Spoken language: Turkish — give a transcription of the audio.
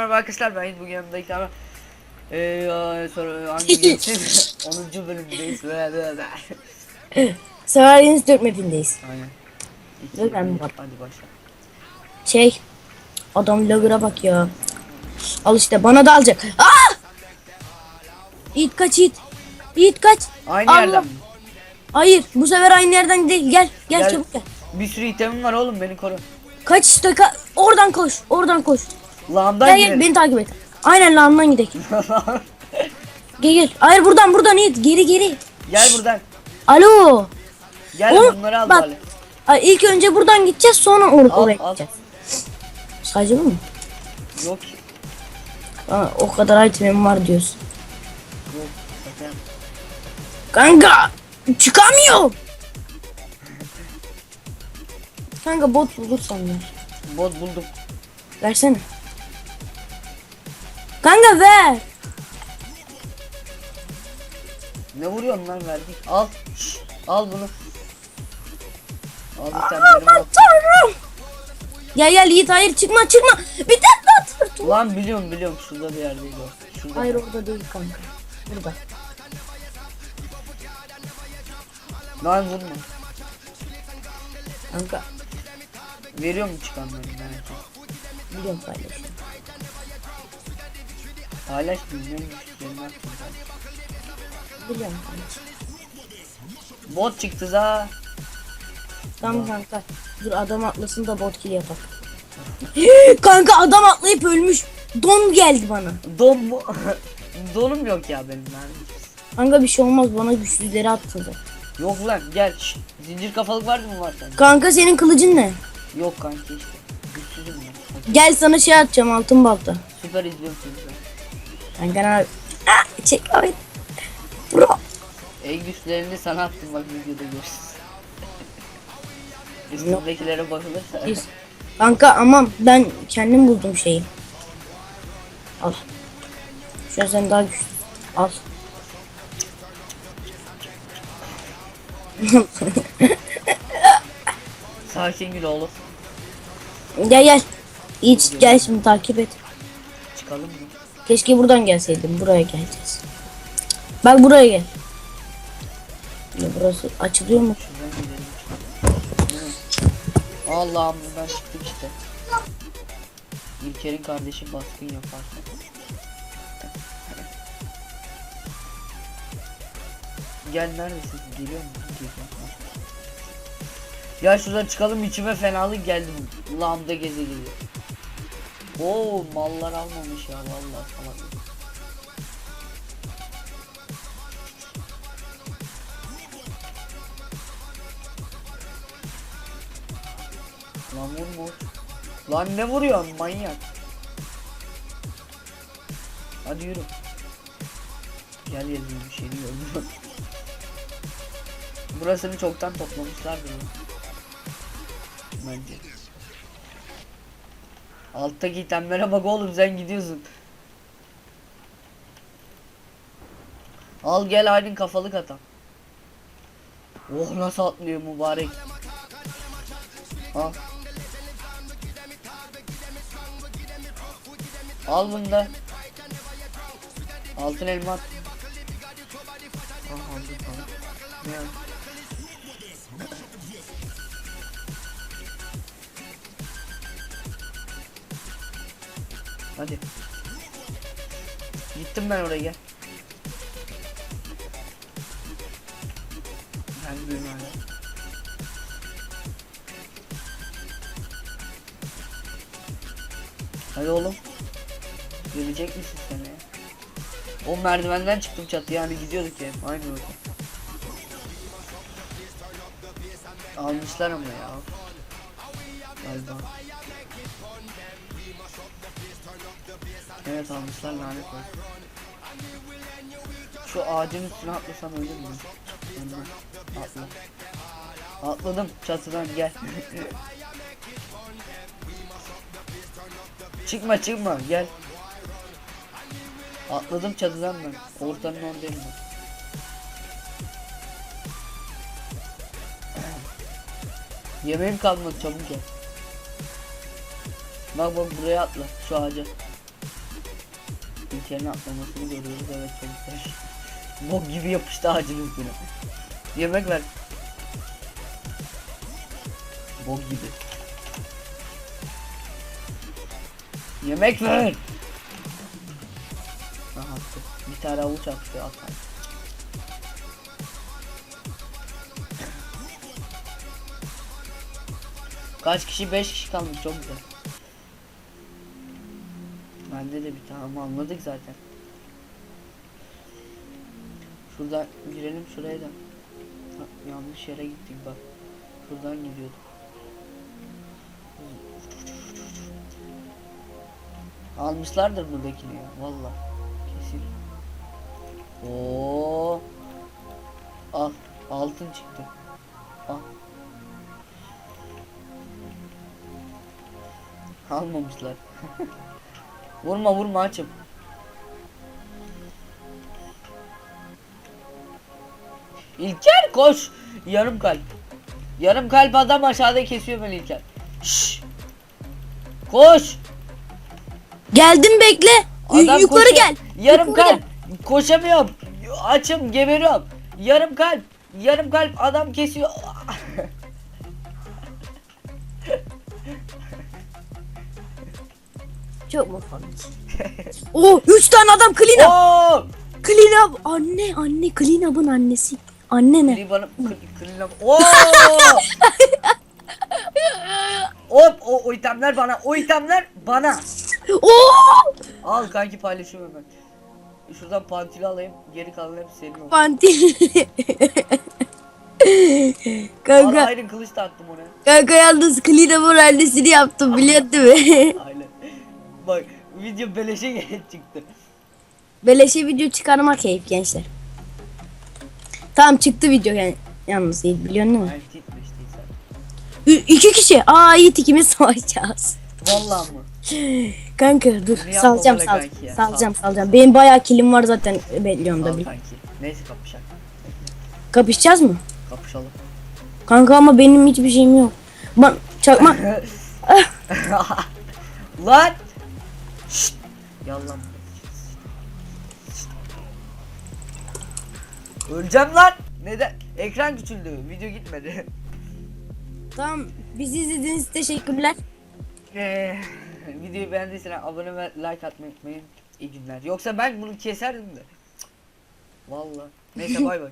merhaba arkadaşlar ben bugün yanımda ilk defa Eee sonra hangi geçsin 10. bölümdeyiz ve ve ve Savaryeniz 4 mapindeyiz. Aynen İki, Dur, ben bir, bak- Hadi başla Şey. Adam lagger'a bak ya. Al işte bana da alacak. Aa! Yiğit kaç Yiğit. Yiğit kaç. Aynı Allah. yerden mi? Hayır bu sefer aynı yerden değil. Gel gel, Gel. çabuk gel. Bir sürü itemim var oğlum beni koru Kaç işte ka- oradan koş. Oradan koş. Lağımdan Gel gel gidelim beni takip et. Aynen landan gidelim. Gel gel. Hayır buradan buradan Yiğit. Geri geri. Gel buradan Alo. Gel Oğlum, bunları al bak. bari Ay, ilk önce buradan gideceğiz sonra or- Al, oraya al. gideceğiz. Sadece bu mu? Yok ki Aa, o kadar itemim var diyorsun. Yok Zaten Kanka çıkamıyorum. Kanka bot bulursan ver. Bot buldum Versene. Kanka ver. Ne vuruyorsun lan verdik al Al bunu Al itemlerimi al Tanrım. Gel gel Yiğit hayır çıkma çıkma. Bir tane daha Lan biliyorum biliyorum şurada bir yerdeydi o Şurada Hayır orada değil kanka. Burada. Lan vurma Kanka Veriyor mu çıkanları merak etme. biliyorum paylaşıyorum. Paylaş bilmiyorum ben. Biliyorum. Bot çıktı za. Tamam kanka. Dur adam atlasın da bot kill yapak. kanka adam atlayıp ölmüş. Don geldi bana. Don mu? Donum yok ya benim lan. Kanka bir şey olmaz bana güçsüzleri attırdı. Yok lan gel. Şşt, Zincir kafalık vardı mı var sende? Kanka senin kılıcın ne? Yok kanki işte. Güçsüzüm ben. Gel sana şey atacağım altın balta. Süper izliyorum Kanka abi. Ah, çek abi. Bro. En güçlerini sana attım bak videoda görürsün. Üstündekilere bakılırsa. Biz- Kanka ama ben kendim buldum şeyi. Al. Şu an sen daha güçlü. Al. Sakin gül oğlum. gel gel. İç gel şimdi takip et. Çıkalım mı? Keşke buradan gelseydim. Buraya geleceğiz. Bak buraya gel. Ya burası açılıyor mu? Allah'ım buradan çıktık işte. İlker'in kardeşi baskın yaparsa. Gel neredesin? Geliyor mu? Geliyor. Ya şuradan çıkalım içime fenalık geldi. Lambda geze geliyor. Oo mallar almamış ya vallahi salak. Lan vurma. Lan ne vuruyorsun manyak? Hadi yürü. Gel yazayım bir şey diyorum. Burasını çoktan toplamışlardır. Bence. Alttaki itemlere bak oğlum sen gidiyorsun. Al gel Aydın kafalık atam. Oh nasıl atlıyor mübarek. Al. Al bunu da. Altın elma at. Al aldım tamam. Ne al? Hadi. Gittim ben oraya gel. Ben büyüğüm hala. Hadi oğlum. Gelecek misin sen ya? O merdivenden çıktım çatıya yani gidiyorduk ya. Aynı orada. Almışlar ama ya. Galiba. Evet almışlar lanet olsun. Şu ağacın üstüne atlasam ölür mü? Ölmem. Atla. Atladım çatıdan gel. çıkma çıkma gel. Atladım çatıdan ben. Ortanın oradayım ben. Yemeğim kalmadı çabuk gel. Bak bak buraya atla şu ağaca. İlker'in atlamasını görüyoruz evet çocuklar. Bok gibi yapıştı ağacın üstüne. Yemek ver. Bok gibi. Yemek ver. Aha. Bir tane avuç attı atar. Kaç kişi? 5 kişi kalmış çok güzel. Bende de bir tane anladık zaten. Şuradan girelim şuraya da. Ha, yanlış yere gittik bak. Şuradan gidiyorduk. Almışlardır buradakini ya valla. Kesin. Oo. Al altın çıktı. Al. Almamışlar. vurma vurma açım. İlker koş. Yarım kalp. Yarım kalp adam aşağıda kesiyor beni İlker. Şşş. Koş. Geldim bekle. Y- Adam yukarı koşuyor. gel. Yarım Yukarı kalp. Koşamıyorum. Açım geberiyorum. Yarım kalp. Yarım kalp adam kesiyor. Çok mu komik? Oo 3 tane adam clean up. Oo! Clean up. Anne anne clean up'ın annesi. Anne ne? Biri bana kır, kırılan. Oo! Hop o, o itemler bana. O itemler bana. Oo! Al kanki paylaşıyorum hemen. Şuradan pantili alayım. Geri kalan hep senin olsun. Pantil. Al kanka, ayrı kılıç da attım oraya. kanka yalnız clean up'ın annesini yaptım biliyor değil mi? Aynen. Bak video beleşe çıktı. Beleşe video çıkarmak keyif gençler. Tamam çıktı video yani. Yalnız değil biliyorsun değil mi? Yani titmiş değil sen. Ü- iki kişi. Aa Yiğit ikimiz savaşacağız. Vallahi mı? Kanka dur yapma salacağım sal kanki ya, salacağım salacağım. Benim bayağı kilim var zaten bekliyorum da Al bil. kanki. Neyse kapışak. Kapışacağız mı? Kapışalım. Kanka ama benim hiçbir şeyim yok. Ban çakma. Lan! Yallah. Öleceğim lan! Neden? Ekran küçüldü. Video gitmedi. tamam bizi izlediğiniz için teşekkürler. Eee, videoyu beğendiyseniz abone ve like atmayı unutmayın. İyi günler. Yoksa ben bunu keserdim de. Vallahi. Neyse bay bay.